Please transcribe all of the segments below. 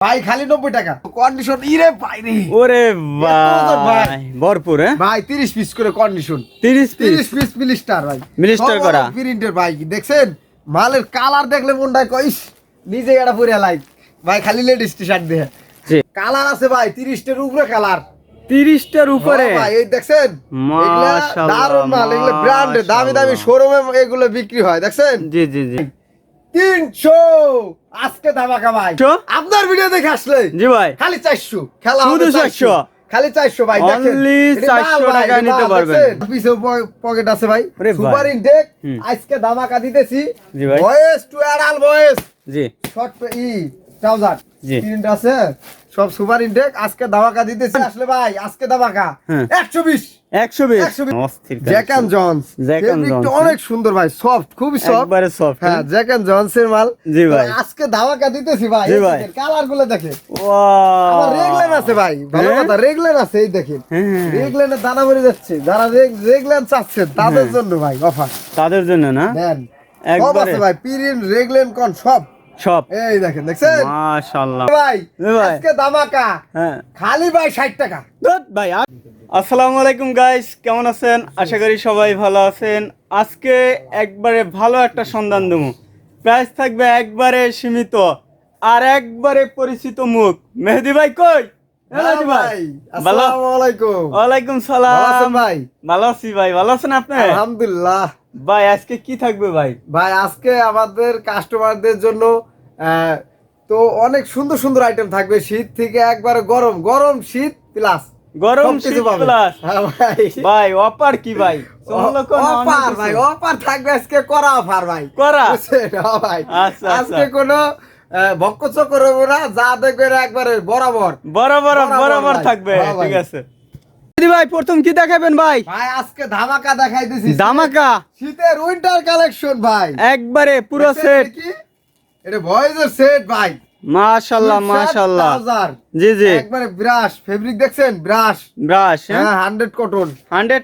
ভাই খালি নব্বই টাকা। কন্ডিশন ইরে ভাই রে। ওরে ভাই। ভরপুর হ্যাঁ? ভাই তিরিশ পিস করে কন্ডিশন তিরিশ তিরিশ পিস মিলিস্টার ভাই। মিলিস্টার করা। প্রিন্টের ভাই। দেখছেন? মালের কালার দেখলে মনটা কইস নিজে এটা পরে লাইক ভাই খালি লেডিস টি শার্ট দিয়ে কালার আছে ভাই তিরিশটার উপরে কালার তিরিশটার উপরে? ভাই এই দেখছেন? দারুণ মাল এগুলো ব্র্যান্ডের দামি দামি। শোরুমে এগুলো বিক্রি হয় দেখছেন? জি জি জি। তিনশো আজকে ধামাকা ভাই। আপনার ভিডিও দেখে আসলে। জি ভাই। খালি চারশো। খেলা শুধু হবে 400 400 খালি চারশো ভাই অনলি চারশো এটা মাল 400 ভাই, টাকায় এটা নিতে পারবে পারবেন। দেখছেন? পকেট আছে ভাই। Super intact. আজকে ধামাকা দিতেছি। জি ভাই। ভয়েস টু অ্যাডাল ভয়েস জি। শর্ট ই ট্রাউজার জি। প্রিন্ট আছে। সব সুপার ইনটেক আজকে ধামাকা দিতেছি আসলে ভাই আজকে ধামাকা। হ্যাঁ। একশো বিশ। 120 অস্থির Jack and Jones Jack and Jones, অনেক সুন্দর ভাই সফট খুবই সফট সফট হ্যাঁ জ্যাক অ্যান্ড জনসের মাল। জি ভাই। আজকে ধামাকা দিতেছি ভাই ভাই। কালারগুলো দেখেন। আমার রেগলেন আছে ভাই ভালো হ্যাঁ? কথা রেগলেন আছে এই দেখেন। হ্যাঁ। দানা ভরে যাচ্ছে। যারা রেগলেন চাচ্ছেন তাদের জন্য ভাই অফার তাদের জন্য না? দেন। একবারে। ভাই পিরিন রেগলেন কোন সব। সব। এই দেখেন দেখছেন? মাশাআল্লাহ। ভাই। আজকে ধামাকা। হ্যাঁ। খালি ভাই ষাট টাকা। ধুৎ ভাই আসসালামু আলাইকুম গাইস কেমন আছেন? আশা করি সবাই ভালো আছেন। আজকে একবারে ভালো একটা সন্ধান দেবো। প্রাইস থাকবে একবারে সীমিত আর একবারে পরিচিত মুখ। মেহেদি ভাই কই? ভালো আসসালামু আলাইকুম। ওয়ালাইকুম ভালো আছেন সালাম ভাই? ভালো আছি ভাই ভালো আছেন আপনি? আলহামদুলিল্লাহ। ভাই আজকে কি থাকবে ভাই? ভাই আজকে আমাদের কাস্টমারদের জন্য তো অনেক সুন্দর সুন্দর আইটেম থাকবে। শীত থেকে একবারে গরম গরম শীত প্লাস গরম শীত প্লাস হ্যাঁ ভাই। কি ভাই? অফার ভাই অফার থাকবে আজকে করা অফার ভাই। করা? হ্যাঁ ভাই। আচ্ছা, আচ্ছা। আজকে কোনো ভক্ক চক্র না যা দেখবে একবারে বরাবর। বরাবর বরাবর থাকবে হ্যাঁ ঠিক আছে। ভাই প্রথম কি দেখাবেন ভাই? ভাই আজকে ধামাকা দেখাই দিছি দামাকা শীতের উইন্টার কালেকশন ভাই। একবারে পুরো সেট এটা কি? সেট ভাই। মাশাআল্লাহ মাশাআল্লাহ জি জি। একবারে ব্রাশ ফেব্রিক দেখছেন? ব্রাশ ব্রাশ হ্যাঁ? কটন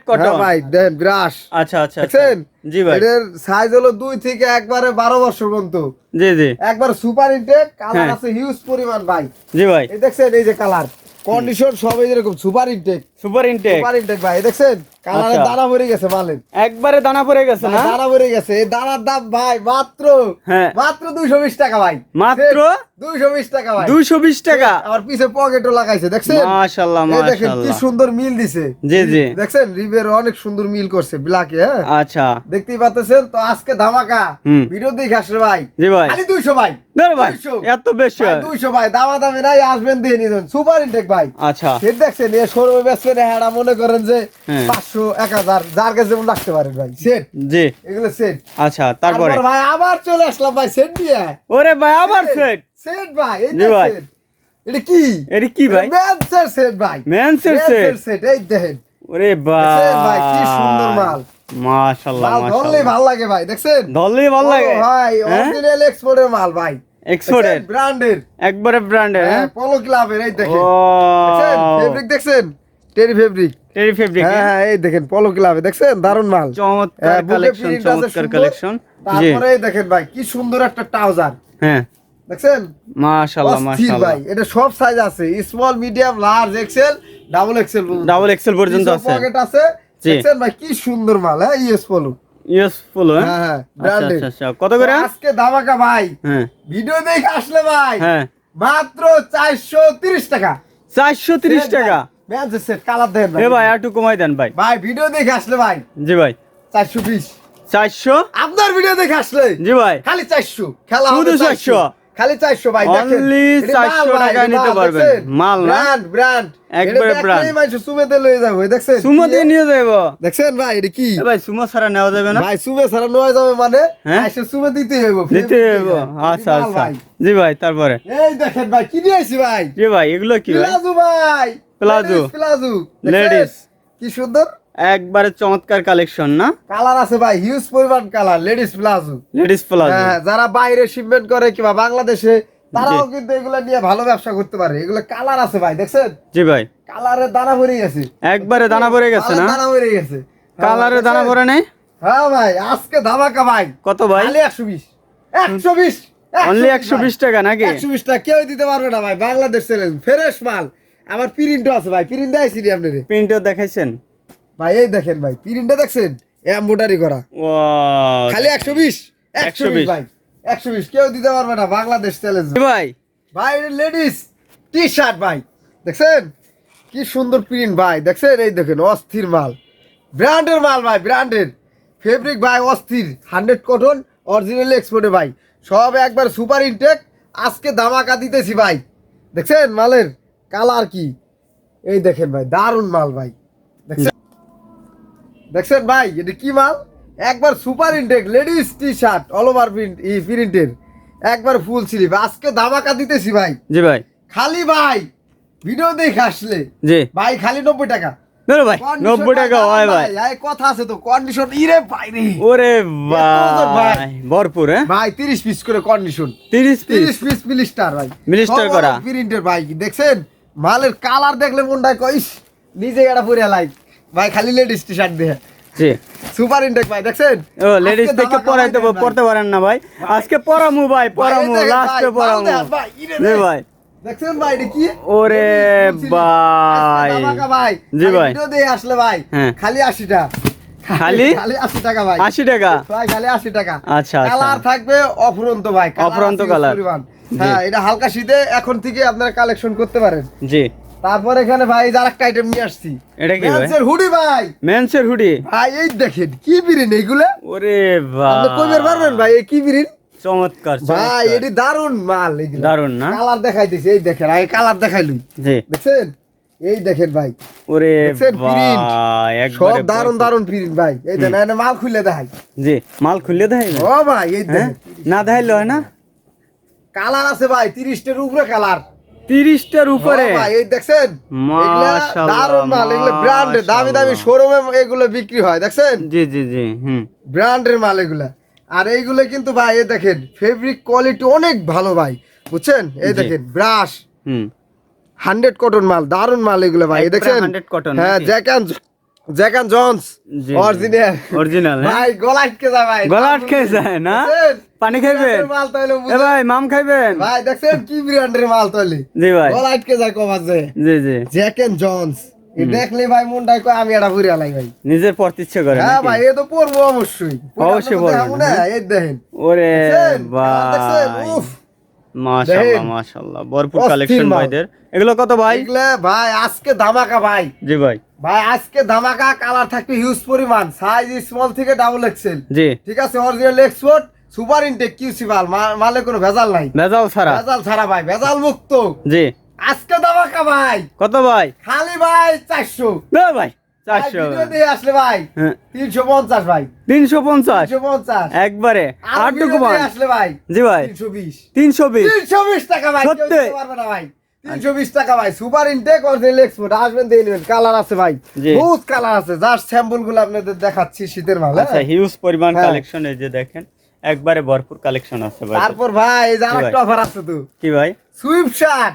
কটন হ্যাঁ ভাই দেন ব্রাশ আচ্ছা আচ্ছা আচ্ছা। দেখছেন? জি ভাই। এটার সাইজ হলো দুই থেকে একবারে বারো বছর পর্যন্ত। জি জি। একবার সুপার ইনটেক কালার হ্যাঁ। আছে হিউজ পরিমাণ ভাই। জি ভাই। এই দেখছেন এই যে কালার কন্ডিশন সব এরকম super intact super intact super intact ভাই দেখছেন? কালারের আচ্ছা। দানা ভরে গেছে মালের। একবারে দানা পড়ে গেছে না? দানা ভরে গেছে। দানার দাম ভাই মাত্র হ্যাঁ। মাত্র দুইশো বিশ টাকা ভাই। মাত্র? দুইশো বিশ টাকা ভাই। দুইশো বিশ টাকা? আমার পিছে পকেটও লাগাইছে দেখছেন? মাশাআল্লাহ দেখেন কি সুন্দর মিল দিছে। জি জি। দেখছেন? রিবের অনেক সুন্দর মিল করছে ব্ল্যাকে হ্যাঁ? আচ্ছা। দেখতেই পাচ্ছেন তো আজকে ধামাকা। ভিডিও দেখে আসলে ভাই। জি ভাই। খালি দুইশো ভাই। ধর ভাই 200 এত বেশি হয়। দুইশো ভাই। দামা দামে নাই আসবেন দিয়ে নিবেন সুপার ইনটেক ভাই। আচ্ছা। দেখছেন এ শোরুমে বেচবেন হ্যাঁ মনে করেন যে হ্যাঁ। পাঁচশো এক হাজার যার কাছে যেমন রাখতে পারেন ভাই। সেট জি। এগুলো সেট আচ্ছা তারপরে? ভাই আবার চলে আসলাম ভাই সেট দিয়ে ওরে ভাই আবার সেট সেট ভাই এই ভাই। এটা কি? এটা কি ভাই? ম্যানসের সেট ভাই। ম্যানসের সেট সেট এই দেখেন। ওরে ভাই, কি সুন্দর মাল। মাশাআল্লাহ মাশাআল্লাহ। ভালো লাগে ভাই দেখছেন? ধরলেই ভালো লাগে। ভাই হ্যাঁ? অরিজিনাল এক্সপোর্টের মাল ভাই। এক্সপোর্টের ব্র্যান্ডের একবারে ব্র্যান্ডের হ্যাঁ হ্যাঁ? পলো ক্লাবের এই দেখেন। ফেব্রিক দেখছেন? টেরি ফেব্রিক টেরি ফেব্রিক হ্যাঁ এই দেখেন পলো ক্লাবে দেখছেন? দারুণ মাল। চমৎকার হ্যাঁ, কালেকশন চমৎকার কালেকশন তারপরে দেখেন ভাই কি সুন্দর একটা ট্রাউজার হ্যাঁ। দেখছেন? মাশাআল্লাহ মাশাআল্লাহ ভাই এটা সব সাইজ আছে। Small medium large XL double XL double XL পর্যন্ত আছে। পকেট আছে। দেখছেন ভাই কি সুন্দর মাল হ্যাঁ ইউএস পলো ইউজফুল হ্যাঁ? হ্যাঁ হ্যাঁ আচ্ছা আচ্ছা আচ্ছা। কত করে? আজকে ধামাকা ভাই। হ্যাঁ। ভিডিও দেখে আসলে ভাই। হ্যাঁ। মাত্র চারশো তিরিশ টাকা। চারশো তিরিশ টাকা। ম্যানচের সেট কালার দেন এ ভাই একটু কমাই দেন ভাই। ভাই ভিডিও দেখে আসলে ভাই। জি ভাই। চারশো বিশ। চারশো? আপনার ভিডিও দেখে আসলে। জি ভাই। খালি চারশো। খেলা শুধু 400 খালি চারশো ভাই দেখেন। 400 টাকায় নিতে পারবেন। মাল না? Brand brand. একবারে। মানুষ সুমেতে লয়ে যাবে দেখছেন? সুমো দিয়ে নিয়ে যাব দেখছেন ভাই এটা কি? ভাই সুমো ছাড়া নেওয়া যাবে না? ভাই সুমে ছাড়া নয় যাবে মানে? হ্যাঁ? এসে সুমে দিতে হবে দিতে যাব আচ্ছা আচ্ছা। জি ভাই তারপরে। এই দেখেন ভাই কি নিয়ে আইছি ভাই। জি ভাই এগুলো কি ভাই? প্লাজো ভাই। প্লাজো। প্লাজো। Ladies। কি সুন্দর? একবারে চমৎকার কালেকশন না? কালার আছে ভাই হিউজ পরিমাণ colour ladies palazzo. Ladies palazzo. হ্যাঁ যারা বাইরে শিপমেন্ট করে কিংবা বাংলাদেশে তারাও কিন্তু এগুলো নিয়ে ভালো ব্যবসা করতে পারে। এগুলো কালার আছে ভাই দেখছেন? জি ভাই। কালারের দানা ভরে গেছে। একবারে দানা ভরে গেছে না? দানা ভরে গেছে। কালারে দানা ভরে নেই? হ্যাঁ ভাই আজকে ধামাকা ভাই। কত ভাই? খালি একশো বিশ। একশো বিশ। অনলি একশো বিশ টাকা নাকি? একশো বিশ টাকা কেউ দিতে পারবে না ভাই। বাংলাদেশ চ্যালেঞ্জ ফ্রেশ মাল। আমার প্রিন্টও আছে ভাই প্রিন্ট দেখাইছি আপনাদের প্রিন্টও দেখাইছেন? ভাই এই দেখেন ভাই প্রিন্টটা দেখছেন? এম্বোটারি করা। খালি একশো বিশ একশো বিশ ভাই একশো বিশ কেউ দিতে পারবে না বাংলাদেশ চ্যালেঞ্জ ভাই? ভাই লেডিস টি শার্ট ভাই দেখছেন? কি সুন্দর প্রিন্ট ভাই দেখছেন? এই দেখেন অস্থির মাল। ব্র্যান্ডের মাল ভাই ব্র্যান্ডের ফেব্রিক ভাই অস্থির হান্ড্রেড কটন অরিজিনাল এক্সপোর্টে ভাই। সব একবার সুপার ইনটেক আজকে ধামাকা দিতেছি ভাই। দেখছেন? মালের কালার কি? এই দেখেন ভাই দারুণ মাল ভাই। দেখছেন ভাই এটা কি মাল? একবার super intact ladies T shirt all over print ই প্রিন্টের। একবার ফুল স্লিভ আজকে ধামাকা দিতেছি ভাই। জি ভাই। খালি ভাই ভিডিও দেখে আসলে। জি। ভাই খালি নব্বই টাকা। ভাই নব্বই টাকা হয় ভাই এই কথা আছে তো কন্ডিশন ইরে ভাই রে। ওরে ভাই। ভরপুর হ্যাঁ? ভাই তিরিশ পিস করে কন্ডিশন তিরিশ পিস তিরিশ পিস মিলিস্টার ভাই। মিলিস্টার করা। প্রিন্টের ভাই দেখছেন? মালের কালার দেখলে মনটা কইস নিজে এটা পরে লাই। ভাই খালি লেডিস টি শার্ট দিয়ে। জি। সুপার ইনটেক ভাই দেখছেন? ও লেডিস দেন ভাই। পড়তে পারেন না ভাই। আজকে পড়ামু ভাই দেখেন লাস্টে ইরে জি ভাই। দেখছেন ভাই এটা কি? ওরে ভাই। ভাই। জি ভাই। ভিডিও দিয়ে আসলে ভাই হ্যাঁ। খালি আশিটা। খালি? খালি আশি টাকা ভাই। আশি টাকা? ভাই খালি আশি টাকা। আচ্ছা, আচ্ছা। কালার থাকবে অফুরন্ত ভাই অফুরন্ত। জি। হ্যাঁ এটা হালকা শীতে এখন থেকে আপনারা কালেকশন করতে পারেন। জি। তারপর এখানে ভাই আর একটা আইটেম নিয়ে আসছি। এটা কি ভাই? Men's হুডি ভাই। মেন্সের হুডি ভাই এই দেখেন কি বিরিন এইগুলা? ওরে ভাই আপনি কইবার পারবেন ভাই এই কি বিরিন? চমৎকার ভাই এটি দারুণ মাল এগুলা দারুণ না? কালার দেখাইতেছি এই দেখেন এই কালার দেখাইলুই জি। দেখছেন? এই দেখেন ভাই। ওরে? ভাই সব দারুণ দারুণ প্রিন্ট ভাই। এই দেখেন এনে মাল খুলে দেখাই। জি মাল খুললে দেখাই ও ভাই এই হ্যাঁ? দেখেন না দেখাইলে হয় না? কালার আছে ভাই তিরিশটার উপরে কালার তিরিশটার উপরে। ভাই এই দেখছেন? দারুণ মাল এগুলো ব্র্যান্ডের দামি দামি। শোরুমে এগুলো বিক্রি হয় দেখছেন? জি জি জি হুম। ব্র্যান্ডের মাল এগুলা। আর এইগুলো কিন্তু ভাই এই দেখেন ফেব্রিক কোয়ালিটি অনেক ভালো ভাই বুঝছেন? এই দেখেন ব্রাশ হুম। হান্ড্রেড কটন মাল দারুণ মাল এগুলো ভাই দেখছেন? হ্যাঁ? Jack and Jack and Jones original original ভাই গলা আটকে যায় ভাই। গলা আটকে যায় না? পানি খাইবেন? মাল তাহলে এ। ভাই মাম খাইবেন? ভাই দেখছেন কি ব্র্যান্ডের মাল তাহলে জি ভাই। গলা আটকে যায় কমার যায় জি জি। জ্যাক অ্যান্ড জনস দেখলে ভাই মনটাই কয় আমি এটা ঘুরে আলাই ভাই। নিজের পড়তে ইচ্ছে করে হ্যাঁ? ভাই এ তো পড়ব অবশ্যই। অবশ্যই পড়ে পড়বেন, না। এই দেখেন। ওরে? ভাই। মাশাআল্লাহ মাশাআল্লাহ। ভরপুর কালেকশন ভাইদের। এগুলো কত ভাই? এগুলা ভাই আজকে ধামাকা ভাই। জি ভাই। ভাই আজকে ধামাকা কালার থাকবে হিউজ পরিমাণ। সাইজ স্মল থেকে ডাবল এক্সেল জি। ঠিক আছে original export super intact QC মাল। কোনো ভেজাল নাই। ভেজাল ছাড়া। ভেজাল ছাড়া ভাই ভেজাল মুক্ত। জি। আজকে ধামাকা ভাই। কত ভাই? খালি ভাই চারশো। না ভাই চারশো। দিয়ে আসলে ভাই হ্যাঁ। তিনশো পঞ্চাশ ভাই। তিনশো পঞ্চাশ? তিনশো পঞ্চাশ। একবারে আর আটটুকু দিয়ে আসলে ভাই জি ভাই। তিনশো বিশ। তিনশো বিশ। তিনশো বিশ টাকা ভাই সত্যি? পারবে না ভাই। তিনশো বিশ টাকা ভাই সুপার ইনটেক অরিজিনাল এক্সপোর্ট আসবেন দিয়ে নেবেন কালার আছে ভাই। বহুত কালার আছে। জাস্ট স্যাম্পলগুলো আপনাদের দেখাচ্ছি শীতের মাল। আচ্ছা হিউজ পরিমাণ হ্যাঁ। কালেকশন এই যে দেখেন একবারে ভরপুর কালেকশন আছে ভাই। তারপর ভাই এই যে আরেকটা অফার আছে তো। কি ভাই? সুইপ শার্ট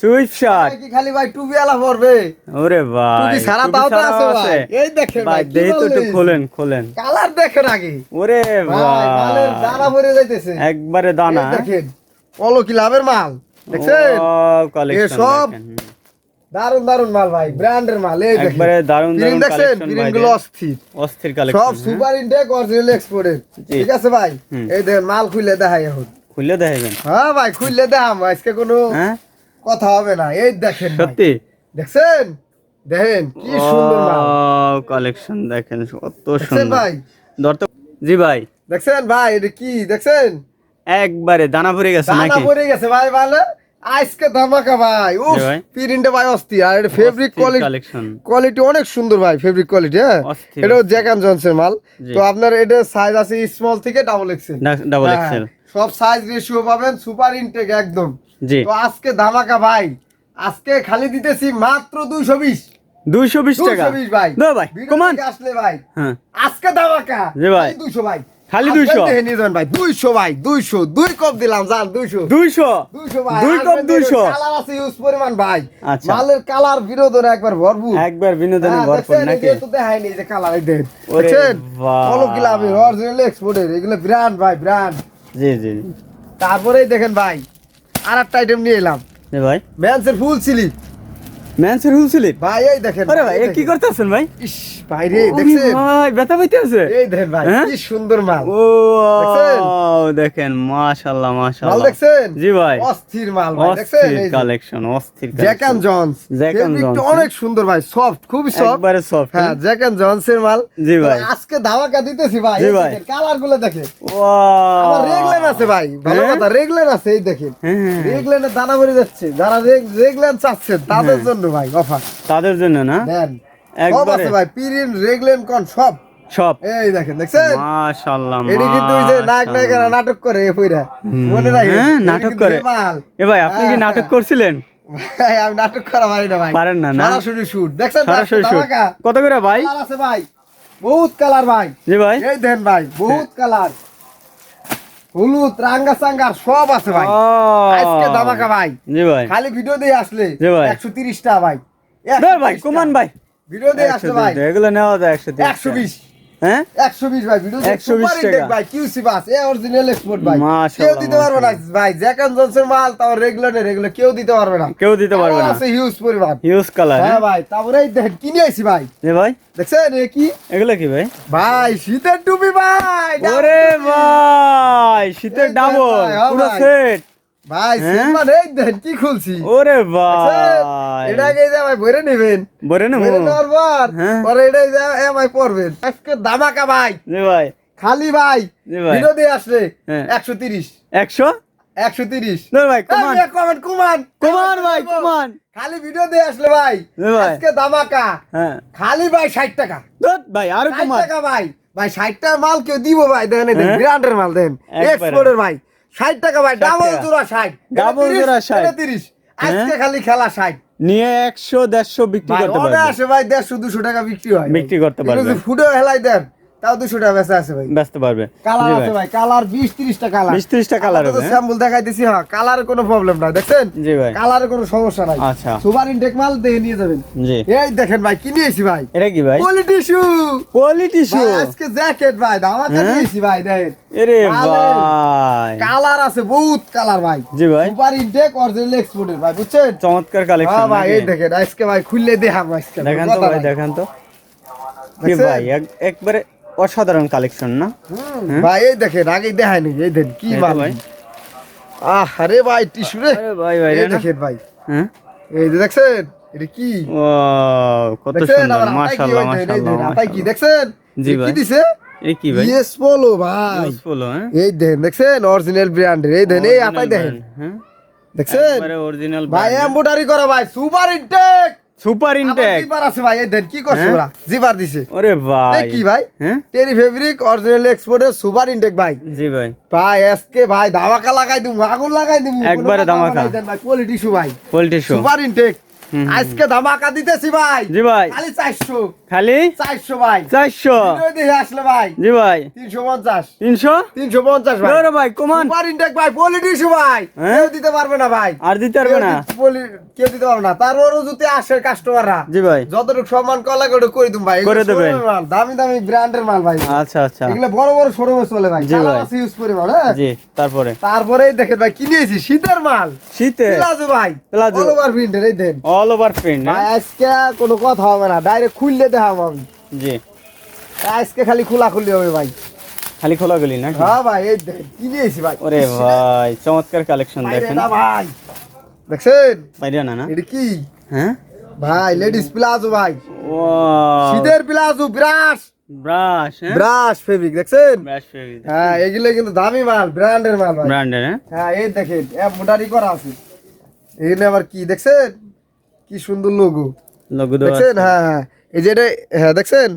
সুইচ শার্ট কি খালি ভাই টুপি আলা পরবে? ওরে ভাই টুপি সারা তাও তো আছে ভাই। এই দেখেন ভাই দেহি তো একটু খোলেন খোলেন। কালার দেখেন আগে। ওরে ভাই মালের দানা ভরে যাইতেছে। একবারে দানা। দেখেন পলো কি লাভের মাল। দেখছেন? সব দারুণ দারুণ মাল ভাই ব্র্যান্ডের মাল এই একবারে দারুণ দারুণ দেখছেন? গুলো অস্থির। অস্থির সব কালেকশন সুপার ইনটেক অরিজিনাল এক্সপোর্টের ঠিক আছে ভাই? হুম। এই দেখেন মাল খুলে দেখাই এখন। খুলে দেখাবেন হ্যাঁ ভাই খুললে দেখাম আজকে কোনো হ্যাঁ? কথা হবে না। এই দেখেন সত্যি? দেখছেন? দেখেন কি সুন্দর মাল। কালেকশন দেখেন কত সুন্দর। ভাই? জি ভাই। দেখছেন ভাই এটা কি? দেখছেন? একবারে দানা ভরে গেছে নাকি? দানা পড়ে গেছে ভাই ভালো। আজকে ধামাকা ভাই। উফ জি ভাই। প্রিন্টে ভাই অস্থির। আর এটা ফেব্রিক কোয়ালিটি কোয়ালিটি অনেক সুন্দর ভাই ফেব্রিক কোয়ালিটি হ্যাঁ? অস্থির। এটাও জ্যাক অ্যান্ড জনসের মাল। তো আপনার এটা সাইজ আছে স্মল থেকে ডাবল এক্সেল ডাবল এক্সেল সব সাইজ রেশিও পাবেন সুপার ইনটেক একদম। জি। তো আজকে ধামাকা ভাই। আজকে খালি দিতেছি মাত্র দুইশো বিশ। দুইশো বিশ টাকা। দুইশো বিশ ভাই। দাও ভাই কমান আসলে ভাই। হ্যাঁ। আজকে ধামাকা জি ভাই। দুইশো ভাই। খালি আসবেন 200 দেখে নিয়ে যাবেন ভাই। দুইশো ভাই দুইশো। দুই কপ দিলাম জান দুইশো। দুইশো? দুইশো ভাই দুই কপ দুইশো? কালার আছে ইউজ পরিমাণ ভাই। আচ্ছা। মালের কালার বিনোদন একবার ভরপুর। একবার বিনোদনে হ্যাঁ, ভরপুর নাকি? তো দেখায়নি এই যে কালার এই। কলো কিলামের অরিজিনাল এক্সপোর্টের এগুলো ব্র্যান্ড ভাই ব্র্যান্ড জি জি। জি। তারপরেই দেখেন ভাই আর একটা আইটেম নিয়ে এলাম। ভাই। ম্যান্সের ফুল স্লিপ ম্যানসের হুল ভাই এই দেখেন আরে ভাই কি করতেছেন ভাই? ইস ভাই রে দেখছেন? ভাই ব্যথা পাইতে এই দেখেন ভাই হ্যাঁ? কি সুন্দর মাল। ও দেখেন মাশাআল্লাহ মাল দেখছেন? জি ভাই। অস্থির মাল ভাই দেখছেন? এই কালেকশন অস্থির Jack and Jones Jack and Jones, অনেক সুন্দর ভাই সফট খুবই সফট একবারে সফট হ্যাঁ জ্যাক অ্যান্ড জনসের মাল। জি ভাই। আজকে ধামাকা দিতেছি ভাই জি ভাই। কালারগুলো দেখেন। ওয়াও। আমার রেগলেন আছে ভাই ভালো হ্যাঁ? কথা রেগলেন আছে এই দেখেন। হ্যাঁ, হ্যাঁ। রেগলেনের দানা ভরে যাচ্ছে যারা রেগলেন চাচ্ছেন তাদের জন্য ভাই অফার। তাদের জন্য না? দেন। একবারে। ভাই পিরিন রেগলেন কোন সব। সব। এই দেখেন দেখছেন? মাশাআল্লাহ এটি কিন্তু যে নায়ক নায়িকারা নাটক করে মনে রাখেন হ্যাঁ, নাটক করে। এ ভাই আপনি কি নাটক হ্যাঁ। করছিলেন? ভাই আমি নাটক করা পারি না ভাই। পারেন না, না? সরাসরি শুট। দেখছেন সরাসরি শুট। কত করে ভাই? আছে ভাই। বহুত কালার ভাই। জি ভাই। এই দেন ভাই বহুত কালার। হলুদ রাঙ্গা সাঙ্গার সব আছে ভাই। আজকে ধামাকা ভাই। জি ভাই। খালি ভিডিও দিয়ে আসলে জি ভাই। একশো তিরিশ টাকা ভাই ভাই কুমান ভাই। ভিডিও দিয়ে আসলে ভাই। এগুলো নেওয়া যায় একশো একশো বিশ। হ্যাঁ? একশো বিশ ভাই ভিডিও 120 টাকা। ভাই কিউসি বাস এ অরিজিনাল এক্সপোর্ট ভাই। কেউ দিতে পারবে না ভাই জনসন মাল তাও রেগুলার রেগুলার কেউ দিতে পারবে না। কেউ দিতে পারবে না। আছে হিউজ পরিমাণ। হিউজ কালার হ্যাঁ ভাই তারপরে দেখেন কিনে আইছি ভাই। ভাই। দেখছেন কি? এগুলো কি ভাই? ভাই শীতের টুপি ভাই ওরে টুপি। ভাই শীতের ডাবল হ্যাঁ পুরো সেট ভাই হ্যাঁ? এই কি খুলছি? ওরে দেখছেন? ভাই। এটা আগে যে ভাই ভরে নেবেন? বরে না ভরে নেওয়ার পর হ্যাঁ। পরে এটাই যে এমআই পড়বেন আজকে দামাকা ভাই। জি ভাই। খালি ভাই। ভাই। ভিডিও দিয়ে আসলে হ্যাঁ। একশো তিরিশ। একশো? একশো তিরিশ। ভাই কুমান। কুমান কুমান। ভাই কুমান। খালি ভিডিও দিয়ে আসলে ভাই। আজকে দামাকা হ্যাঁ। খালি ভাই ষাট টাকা। ভাই আরও কুমান। টাকা ভাই। ভাই ষাট টাকা মাল কেউ দিব ভাই হ্যাঁ? ব্র্যান্ডের মাল দেন এক্সপোর্টের ভাই ষাট টাকা ভাই 60 ডাবল। জোড়া ষাট ডাবল জোড়া 60 তিরিশ। আজকে খালি খেলা ষাট। নিয়ে একশো দেড়শো বিক্রি করতে পারবে। আসে ভাই দেড়শো দুশো টাকা বিক্রি হয়। বিক্রি করতে পারবে। ফুটে হেলাই দেন তাও দুশো টাকা বেচা আছে ভাই। পারবে। কালার আছে ভাই। কালার বিশ ত্রিশটা কালার 20 30টা colour হবে, হ্যাঁ? স্যাম্পল দেখাইতেছি হ্যাঁ কোনো প্রবলেম নাই দেখছেন? জি ভাই। কোনো সমস্যা নাই। আচ্ছা। সুপার ইনটেক মাল দেখে নিয়ে যাবেন। জি। এই দেখেন ভাই কি নিয়েছি ভাই? এটা কি ভাই? কোয়ালিটি শু কোয়ালিটি শু আজকে জ্যাকেট ভাই ধামাকা হ্যাঁ? দিয়েছি ভাই দেখেন। এরে ভাই। কালার আছে বহুত কালার ভাই। জি ভাই। সুপার ইনটেক অরিজিনাল এক্সপোর্টের ভাই বুঝছেন? চমৎকার হ্যাঁ ভাই এই দেখেন আজকে ভাই খুললে দেখাম আজকে। দেখান তো ভাই। দেখান তো। ভাই এক- একবারে অসাধারণ কালেকশন না? ভাই এই দেখেন আগে দেখায় নি এই দেখেন কি মাল ভাই। আহ আরে ভাই টিস্যু রে। আরে ভাই ভাই এই দেখেন ভাই। হ্যাঁ? এই যে দেখছেন এটা কি? ওয়াও কত সুন্দর মাশাআল্লাহ মাশাআল্লাহ হাতায় কি দেখছেন? জি এ কি ভাই। দিছে? এই কি ভাই? ইয়েস পোলো ভাই। ইউজফুল হ্যাঁ? এই দেখেন দেখছেন? অরিজিনাল ব্র্যান্ড এই দেখেন এই হাতায় দেখেন। হ্যাঁ? দেখছেন? অরিজিনাল ভাই এমব্রয়ডারি করা ভাই super intact super intact zipper আছে ভাই দেন কি করছে হ্যাঁ? ওরা? জিপার দিছে। ওরে ভাই। কি ভাই? টেরি ফেব্রিক অরিজিনাল এক্সপোর্টের সুপার ইনটেক ভাই। জি ভাই। ভাই এসকে ভাই ধামাকা লাগাই দিমু আগুন লাগাই দিমু একবারে ধামাকা। ভাই কোয়ালিটি শু ভাই। Quality shoe super intact. আজকে ধামাকা দিতেছি ভাই। জি ভাই। খালি চারশো। খালি চারশো ভাই। চারশো। দেখে আসলে ভাই। জি ভাই। তিনশো পঞ্চাশ। তিনশো? তিনশো পঞ্চাশ ভাই। ভাই কমান। সুপার ইনটেক ভাই কোয়ালিটি ভাই? কেউ দিতে পারবে না ভাই। আর দিতে পারবে না? কেউ দিতে পারবে না। তারপরও যদি আসে কাস্টমাররা জি ভাই। যতটুকু সম্মান কলা করে করে দিম ভাই। করে দেবেন। দামি দামি ব্র্যান্ডের মাল ভাই। আচ্ছা আচ্ছা। এগুলো বড় বড় শোরুমে চলে ভাই। জি ভাই। ইউজ করি ভাই জি তারপরে? তারপরে দেখেন ভাই কি নিয়েছি শীতের মাল। শীতে? প্লাজো ভাই। প্লাজো। অল ওভার এই দেন। অল ওভার প্রিন্ট আজকে কোনো কথা হবে না। ডাইরেক্ট খুললে দেখাবো আমি জি। আজকে খালি খোলা খুললি হবে ভাই। খালি খোলা গলি না হ্যাঁ ভাই এই দেখেন কি নিয়েছি ভাই। ওরে ভাই চমৎকার কালেকশন বাইরে দেখেন। না ভাই। দেখছেন? বাইরে না না। এটা কি? হ্যাঁ? ভাই লেডিস প্লাজো ভাই। ও শীতের প্লাজো ব্রাশ। ব্রাশ হ্যাঁ? ব্রাশ ফেব্রিক দেখছেন? ব্রাশ হ্যাঁ এগুলো কিন্তু দামি মাল ব্র্যান্ডের মাল ভাই। ব্র্যান্ডের হ্যাঁ? হ্যাঁ এই দেখেন মোটারি করা আছে। এখানে আবার কি দেখছেন? কি সুন্দর লোগো লোগো দেখছেন? হ্যাঁ হ্যাঁ। এই যে এটা হ্যাঁ দেখছেন?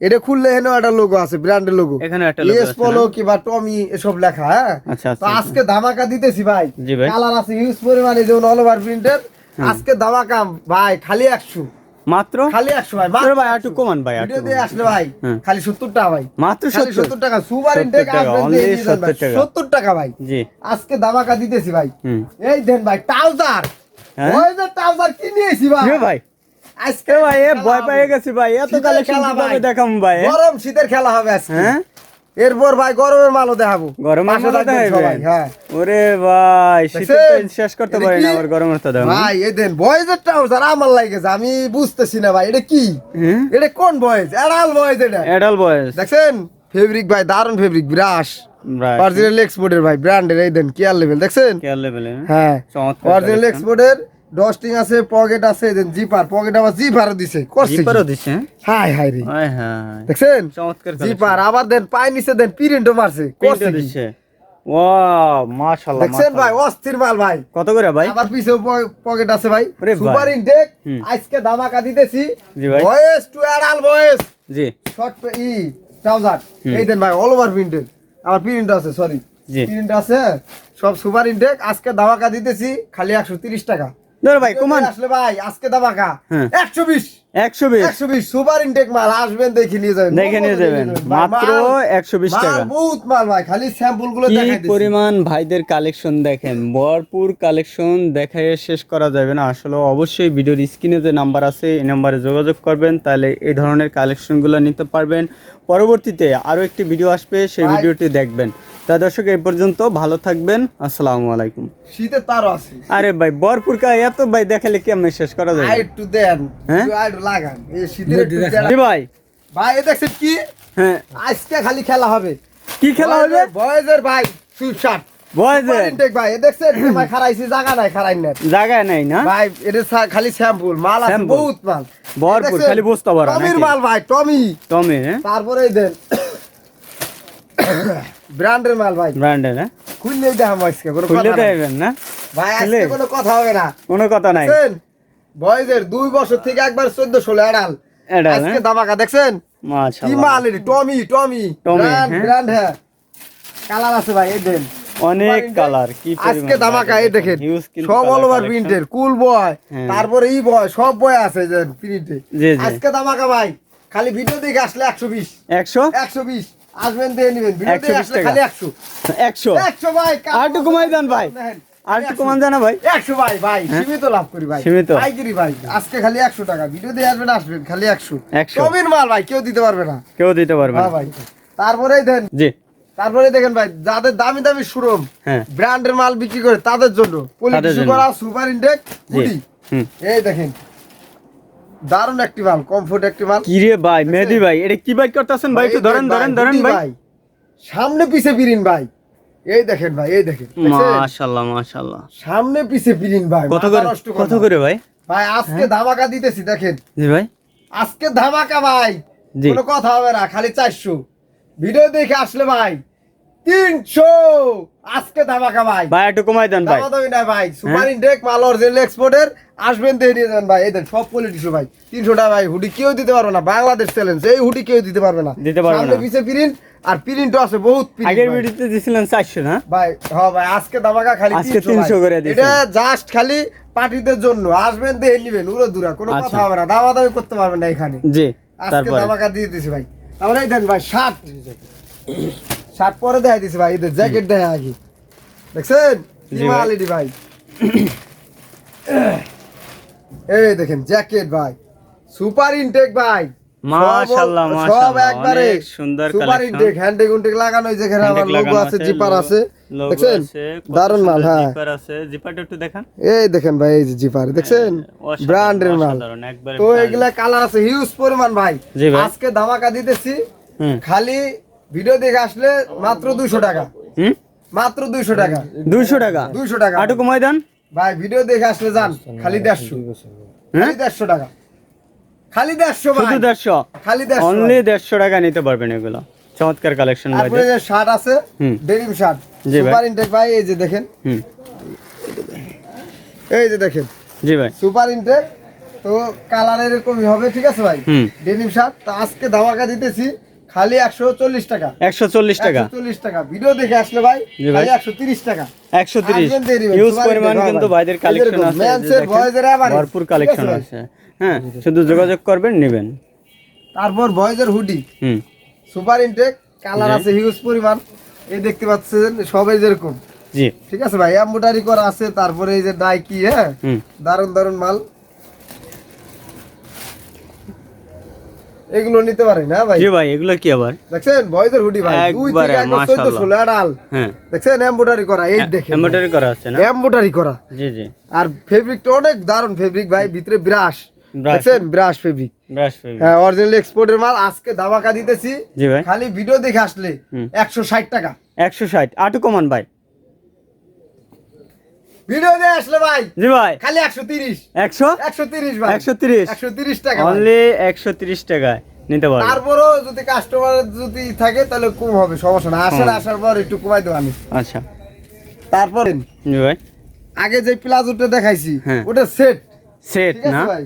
এটা খুললে এখানে একটা লোগো আছে ব্র্যান্ডের লোগো এখানে একটা লোগো আছে পলো? কিংবা টমি এসব লেখা হ্যাঁ? আচ্ছা তো আচ্ছা। আজকে ধামাকা দিতেছি ভাই। কালার আছে ইউজ পরিমাণে যেমন অল ওভার প্রিন্টের আজকে ধামাকা ভাই খালি একশো। মাত্র? খালি একশো ভাই তোর ভাই একটু কমান ভাই একটু দিয়ে আসলে ভাই খালি সত্তর টাকা ভাই। মাত্র খালি সত্তর? সত্তর টাকা সুপার 70 ইনটেক টাকা, 70 টাকা। সত্তর টাকা। ভাই। জি। আজকে ধামাকা দিতেছি ভাই। এই দেন ভাই ট্রাউজার হ্যাঁ? ওই যে ট্রাউজার কি নিয়েছি ভাই। ভাই? আজকে ভাই ভয় পেয়ে গেছি ভাই। এত কালেকশন খেলা কীভাবে ভাই। দেখাম ভাই গরম শীতের খেলা হবে আজকে। হ্যাঁ? এরপর ভাই গরমের মালও দেখাবো। গরমের পাশে মালও থাকবেন হ্যাঁ। ওরে ভাই শীতে শেষ করতে পারি না? আবার গরমের তো দাম ভাই এই দেন বয়েজের ট্রাউজার আমার লাগেছে আমি বুঝতেছি না ভাই এটা কি? হ্যাঁ? এটা কোন বয়েজ এড়াল বয়েজ এটা। অ্যাডাল বয়স দেখছেন? ফেব্রিক ভাই দারুণ ফেব্রিক ব্রাশ অরিজিনাল এক্সপোর্টের ভাই ব্র্যান্ডের এই দেন কেয়ার লেভেল দেখছেন? কেয়ার লেভেলে হ্যাঁ। Original collection। এক্সপোর্টের ডস্টিং আছে পকেট আছে জিপার পকেট আবার জিপারও দিছে। করছে জিপারও দিছে? হাই হাই রে। হায় হায় দেখছেন? চমৎকার জিপার আবার দেন পায় নিচে দেন প্রিন্টও মারছে। করছে দিছে। ওয়াও মাশাআল্লাহ দেখছেন ভাই? অস্থির মাল ভাই। কত করে ভাই? আবার পিছে পকেট আছে ভাই। সুপার ইনটেক আজকে ধামাকা দিতেছি। জি ভাই। ভয়েস টু অ্যাডাল ভয়েস জি। শর্ট ই ট্রাউজার এই দেন ভাই অল ওভার প্রিন্টেড আমার প্রিন্ট আছে সরি প্রিন্ট আছে সব সুপার ইনটেক আজকে ধামাকা দিতেছি খালি একশো তিরিশ টাকা। ধর ভাই কমান। আসলে ভাই আজকে দাবাকা। হ্যাঁ। একশো বিশ। একশো বিশ। একশো বিশ সুপার ইনটেক মাল আসবেন দেখে নিয়ে যাবেন। দেখে নিয়ে যাবেন। মাত্র একশো বিশ টাকা। বহুত মাল ভাই খালি স্যাম্পলগুলো কি পরিমাণ ভাইদের কালেকশন দেখেন। ভরপুর কালেকশন দেখায় শেষ করা যাবে না। আসলে অবশ্যই ভিডিওর স্ক্রিনে যে নাম্বার আছে এই নাম্বারে যোগাযোগ করবেন তাহলে এই ধরনের কালেকশনগুলো নিতে পারবেন। পরবর্তীতে আরও একটি ভিডিও আসবে সেই ভিডিওটি দেখবেন। তা দর্শক এই পর্যন্ত ভালো থাকবেন। আসসালামু আলাইকুম। শীতের তারও আছে। আরে ভাই ভরপুর কা এত ভাই দেখালে কেমন শেষ করা একটু দেন। হ্যাঁ? লাগান। এই শীতের একটু ভাই। ভাই এ দেখছেন কি? হ্যাঁ। আজকে খালি খেলা হবে। কি খেলা হবে? বয়েজের ভাই সুইট শার্ট বয়েজের ইনটেক ভাই এ দেখছেন? ভাই খারাইছি জায়গা নাই খারাই না জায়গায় নাই না? ভাই এটা খালি স্যাম্পল। মাল আছে বহুত মাল। ভরপুর, খালি বস্তা ভরা টমির মাল ভাই টমি। টমে হ্যাঁ। তারপরে দেন। ব্র্যান্ডের মাল ভাই। ব্র্যান্ডের হ্যাঁ। খুললেই দেখাম আজকে কোনো কথা না? ভাই আজকে কোনো কথা হবে না। কোনো কথা নাই। দেখছেন বয়েজের দুই বছর থেকে একবার চোদ্দ ষোলো এড়াল। আজকে হ্যাঁ? দামাকা দেখছেন? কি মাল টমি টমি। টমি, ব্র্যান্ড হ্যাঁ? হ্যাঁ। কালার আছে ভাই এই দেন। অনেক কালার কি আজকে দামাকা এই দেখেন সব অল ওভার প্রিন্টের কুল বয় হ্যাঁ। তারপরে ই বয় সব বয় আছে যে প্রিন্টে। আজকে দামাকা ভাই খালি ভিডিও দেখে আসলে একশো বিশ। একশো? একশো বিশ। আসবেন দিয়ে নেবেন। ভিডিও 120 দেখে আসলে খালি একশো। একশো? একশো ভাই আর একটু কমাই দেন ভাই। আর একটু কমান জানা ভাই। একশো ভাই ভাই সীমিত লাভ করি ভাই। সীমিত। পাইকারি ভাই। আজকে খালি একশো টাকা। ভিডিও দিয়ে আসবেন আসবেন খালি একশো। 100 মাল ভাই কেউ দিতে পারবে না। কেউ দিতে পারবে হ্যাঁ না ভাই। তারপরেই দেন। জি। তারপরে দেখেন ভাই যাদের দামি দামি শোরুম হ্যাঁ। ব্র্যান্ডের মাল বিক্রি করে তাদের জন্য। করা সুপার ইনটেক জি। এই দেখেন। দারুণ একটি মাল কমফোর্ট একটি মাল। কি রে ভাই মেহেদি ভাই এটা কি বাইক করতেছেন ভাই? একটু ধরেন ধরেন ধরেন ভাই। সামনে পিছে পিরিন ভাই। এই দেখেন ভাই এই দেখেন মাশাআল্লাহ মাশাআল্লাহ। সামনে পিছে ভাই কত করে কত করে ভাই? ভাই আজকে ধামাকা দিতেছি দেখেন। জি ভাই। আজকে ধামাকা ভাই। কোনো কথা হবে না খালি চারশো। ভিডিও দেখে আসলে ভাই তিনশো। আজকে ধামাকা ভাই। ভাই একটু কমাই দেন ভাই। না ভাই। সুপার হ্যাঁ? ইনটেক মাল অরিজিনাল এক্সপোর্টের আসবেন দিয়ে নিয়ে যান ভাই। এই দেন সব পলিটিক্স ভাই। তিনশো টাকা ভাই হুডি কেউ দিতে পারবে না। বাংলাদেশ চ্যালেঞ্জ এই হুডি কেউ দিতে পারবে না। দিতে পারবে সামনে পিছে প্রিন্ট আর প্রিন্টও আছে বহুত আগের ভিডিওতে দিছিলেন চারশো না? ভাই হ্যাঁ ভাই আজকে দামাকা খালি আজকে 300 করে দিয়েছেন। এটা জাস্ট খালি পার্টিদের জন্য। আসবেন দেখে নিবেন উড়ো দূরা কোনো আচ্ছা। কথা হবে না। দামাদামি করতে পারবেন না এখানে। জি আজকে তারপরে। দামাকা দিয়ে দিছি ভাই। তারপরে এই দেন ভাই শার্ট শার্ট পরে দেখাই দিছি ভাই এদের জ্যাকেট দেখা আগে। দেখছেন? এটি ভাই। এই দেখেন জ্যাকেট ভাই। সুপার ইনটেক ভাই। মাশাআল্লাহ, সব- সব একবারে অনেক সুন্দর সুপার হ্যান্ডে গুন্টেক লাগানো এই যেখানে আমার লোগো আছে জিপার আছে। দেখছেন? দারুণ মাল হ্যাঁ। জিপার আছে। জিপারটা একটু দেখান। এই দেখেন ভাই এই যে জিপার দেখছেন? ব্র্যান্ডের মাল। তো এগুলা কালার আছে হিউজ পরিমাণ ভাই। আজকে ধামাকা দিতেছি হুম। খালি ভিডিও দেখে আসলে মাত্র দুইশো টাকা। হুম? মাত্র দুইশো টাকা। দুইশো টাকা? দুইশো টাকা। আটু কমাই দেন ভাই ভিডিও দেখে আসলে যান খালি দেড়শো। হ্যাঁ খালি দেড়শো টাকা। খালি দেড়শো ভাই। শুধু দেড়শো? খালি দেড়শো অনলি দেড়শো টাকা নিতে পারবেন এগুলো। চমৎকার কালেকশন ভাই। যে শার্ট আছে ডেনিম শার্ট সুপার ইনটেক ভাই। এই যে দেখেন। হুম। এই যে দেখেন। জি ভাই। সুপার ইনটেক তো কালার এরকমই হবে ঠিক আছে ভাই? ডেনিম শার্ট তো আজকে ধামাকা দিতেছি খালি একশো চল্লিশ টাকা। একশো চল্লিশ টাকা। চল্লিশ টাকা। ভিডিও দেখে আসলে ভাই একশো তিরিশ টাকা। একশো তিরিশ। ইউজ পরিমাণ কিন্তু ভাইদের ভাই। কালেকশন আছে। ভরপুর কালেকশন আছে। হ্যাঁ শুধু যোগাযোগ করবেন নেবেন। তারপর বয়েজের হুডি। হুম। সুপার ইনটেক কালার আছে হিউজ পরিমাণ। এই দেখতে পাচ্ছেন সবাই যেরকম। জি। ঠিক আছে ভাই এম্বোটারি করা আছে তারপরে এই যে ডাইকি হ্যাঁ? দারুণ দারুণ মাল। এগুলো নিতে পারেন না ভাই? জি ভাই এগুলো কি আবার? দেখছেন বয়দের হুডি ভাই। দুই থেকে মাশাআল্লাহ। চোদ্দ ষোলো আড়াল। হ্যাঁ। দেখছেন এমব্রয়ডারি করা এই দেখেন এমব্রয়ডারি করা আছে না? এমব্রয়ডারি করা। জি জি। আর ফেব্রিকটা অনেক দারুণ ফেব্রিক ভাই ভিতরে ব্রাশ। দেখছেন? ব্রাশ ফেব্রিক হ্যাঁ অরিজিনাল এক্সপোর্টের মাল। আজকে দামাকা দিতেছি। জি ভাই। খালি ভিডিও দেখে আসলে একশো ষাট টাকা। একশো ষাট। আটু কমান ভাই। ভিডিও আসলে ভাই। জি ভাই। খালি একশো তিরিশ। একশো? একশো তিরিশ ভাই। একশো তিরিশ। একশো তিরিশ টাকা। অনলি একশো তিরিশ টাকায় নিতে পারব। তারপরেও যদি কাস্টমার যদি থাকে তাহলে কম হবে সমস্যা না আসার আসার পর একটু কমাই দেবো আমি। আচ্ছা। তারপরে জি ভাই। আগে যে প্লাজোটা দেখাইছি হ্যাঁ। ওটা সেট সেট না? ভাই?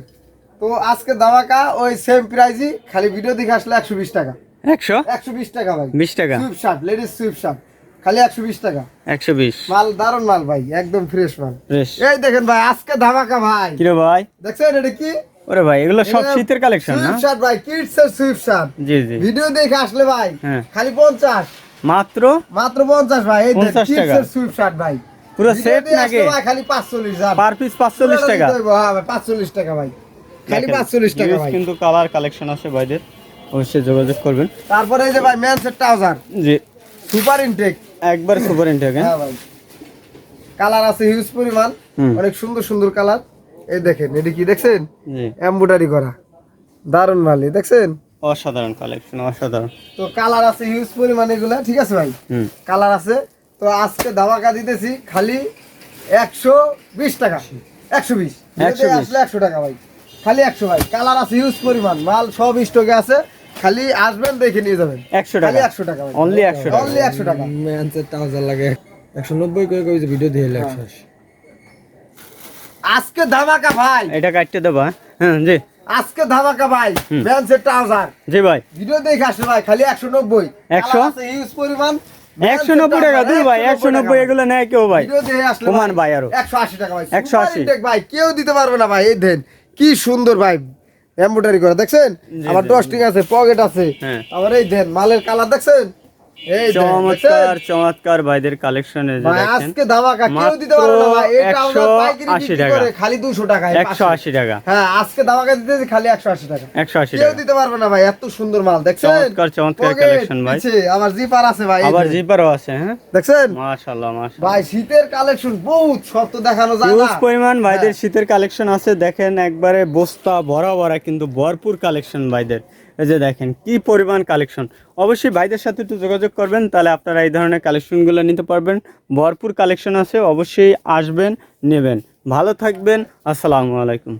তো আজকে দামাকা ওই সেম প্রাইসই খালি ভিডিও দেখে আসলে একশো বিশ টাকা। একশো? একশো বিশ টাকা ভাই। বিশ টাকা? Sweatshirt ladies sweatshirt খালি একশো বিশ টাকা। একশো বিশ। মাল দারুণ মাল ভাই একদম ফ্রেশ মাল। এই দেখেন ভাই আজকে ধামাকা ভাই। কিরে ভাই? দেখছেন এটা কি? ওরে ভাই এগুলো সব শীতের কালেকশন না? সুইপ ভাই কিডস এর সুইপ শার্ট জি জি। ভিডিও দেখে আসলে ভাই হ্যাঁ। খালি পঞ্চাশ। মাত্র? মাত্র পঞ্চাশ ভাই এই 50 কিডস এর সুইপ শার্ট ভাই। পুরো সেট নাকি? খালি পাঁচচল্লিশ হাজার। পার পিস পাঁচচল্লিশ টাকা। হ্যাঁ ভাই পাঁচচল্লিশ টাকা ভাই। খালি দেখেন, পাঁচচল্লিশ টাকা ভাই। কিন্তু কালার কালেকশন আছে ভাইদের। অবশ্যই যোগাযোগ করবেন। তারপরে এই যে ভাই ম্যানসের ট্রাউজার জি। সুপার ইনটেক একবার সুপার ইনটেক হ্যাঁ। ভাই। কালার আছে হিউজ পরিমাণ অনেক সুন্দর সুন্দর কালার এই দেখেন এটি কি দেখছেন? জি। এমব্রয়ডারি করা। দারুণ মালি দেখছেন? অসাধারণ কালেকশন অসাধারণ। তো কালার আছে হিউজ পরিমাণ এগুলা ঠিক আছে ভাই? হুম। কালার আছে। তো আজকে ধামাকা দিতেছি খালি একশো বিশ টাকা। একশো বিশ। 120 আসলে একশো টাকা ভাই। খালি একশো ভাই। কালার আছে হিউজ পরিমাণ। মাল সব স্টকে আছে। খালি আসবেন দেখে নিয়ে যাবেন। একশো টাকা। একশো টাকা অনলি একশো অনলি একশো টাকা। ম্যানসের ট্রাউজার লাগে। একশো নব্বই করে করে ভিডিও দিয়ে এলো একশো আশি আজকে ধামাকা ভাই। এটা কাটতে দেবা হ্যাঁ? জি। আজকে ধামাকা ভাই। ব্যান্সের ট্রাউজার। জি ভাই। ভিডিও দেখে আসলে ভাই খালি একশো নব্বই। 100? হিউজ পরিমাণ। একশো নব্বই টাকা দুই ভাই একশো নব্বই এগুলো নেয় কেউ ভাই। ভিডিও দেখে আসলে কমান ভাই আরও। একশো আশি টাকা ভাই। 180 Super intake ভাই কেউ দিতে পারবে না ভাই এই দেন। কি সুন্দর ভাই এমব্রয়ডারি করা দেখছেন? আমার ডস্টিং আছে পকেট আছে। আমার আবার এই দেন মালের কালার দেখছেন? চমৎকার চমৎকার ভাইদের কালেকশনে আজকে কেউ দিতে পারবে না ভাই এটা আমরা 180 পাইকারি টাকা। খালি 200 টাকা একশো আশি টাকা। হ্যাঁ আজকে দিতেছি খালি 180 টাকা। একশো আশি কেউ দিতে পারবে না ভাই এত সুন্দর মাল দেখছেন? চমৎকার চমৎকার কালেকশন ভাই। আবার জিপার আছে ভাই আবার জিপারও আছে হ্যাঁ? দেখছেন? মাশাল্লাহ মাশাল্লাহ ভাই শীতের কালেকশন বহুত সব তো দেখানো যায় না। পরিমাণ ভাইদের হ্যাঁ। শীতের কালেকশন আছে দেখেন একবারে বস্তা ভরা ভরা কিন্তু ভরপুর কালেকশন ভাইদের। এই যে দেখেন, কি পরিমাণ কালেকশন অবশ্যই ভাইদের সাথে একটু যোগাযোগ করবেন, তাহলে আপনারা এই ধরনের কালেকশনগুলো নিতে পারবেন। ভরপুর কালেকশন আছে, অবশ্যই আসবেন, নেবেন। ভালো থাকবেন, আসসালামু আলাইকুম।